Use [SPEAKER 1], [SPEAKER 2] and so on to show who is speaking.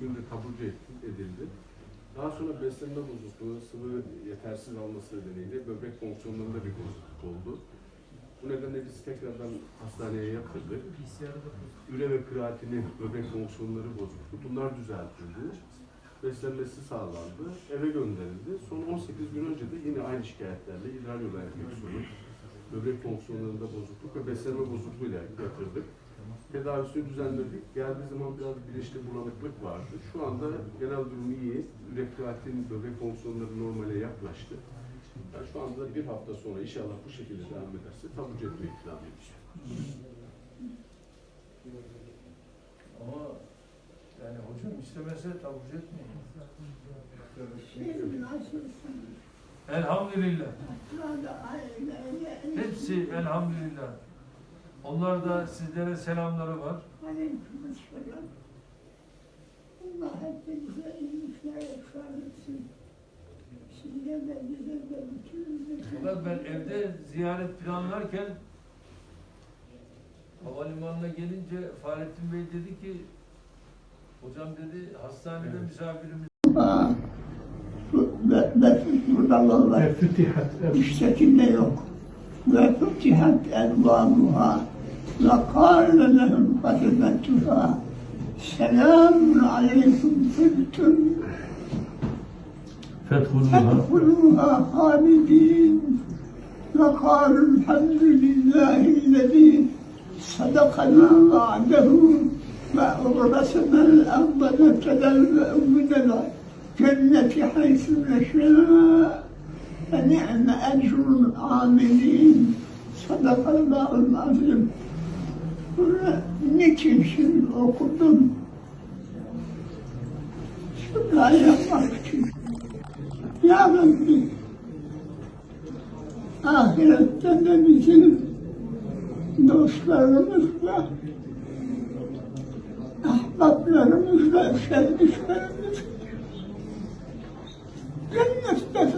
[SPEAKER 1] günde taburcu edildi. Daha sonra beslenme bozukluğu, sıvı yetersiz alması nedeniyle böbrek fonksiyonlarında bir bozukluk oldu. Bu nedenle biz tekrardan hastaneye yatırdık. Üre ve kreatini, böbrek fonksiyonları bozuktu. Bunlar düzeltildi. Beslenmesi sağlandı. Eve gönderildi. Son 18 gün önce de yine aynı şikayetlerle idrar yolu enfeksiyonu, böbrek fonksiyonlarında bozukluk ve beslenme bozukluğuyla yatırdık. Tedavisini düzenledik. Geldiği zaman biraz bilinçli bulanıklık vardı. Şu anda genel durumu iyi. Ürek kreatin, böbrek fonksiyonları normale yaklaştı. Yani şu anda bir hafta sonra inşallah bu şekilde devam ederse taburcu etmeyi planlıyoruz.
[SPEAKER 2] Ama yani hocam istemese taburcu etmeyin. Elhamdülillah. Hepsi elhamdülillah. Onlar da sizlere selamları var.
[SPEAKER 3] Aleykümselam. Allah hepinize iyilikler ihsan etsin. Size de bize de bütün
[SPEAKER 2] ben evde ziyaret planlarken havalimanına gelince Fahrettin Bey dedi ki hocam dedi hastanede misafirimiz
[SPEAKER 3] ve, ve burada var. İştekinde yok. Ve futihat elvamuha ve kâle lehum hadimetuha selamun aleyküm fıttüm فادخلوها. خالدين. وقالوا الحمد لله الذي صدقنا وعده وأورثنا الأرض نتبوأ من الجنة حيث نشاء. فنعم أجر العاملين صدق الله العظيم niçin şimdi okudum? Şunları yapmak için. Ya Rabbi, ahirette de bizim dostlarımızla, ahbaplarımızla, sevdiklerimizle cennette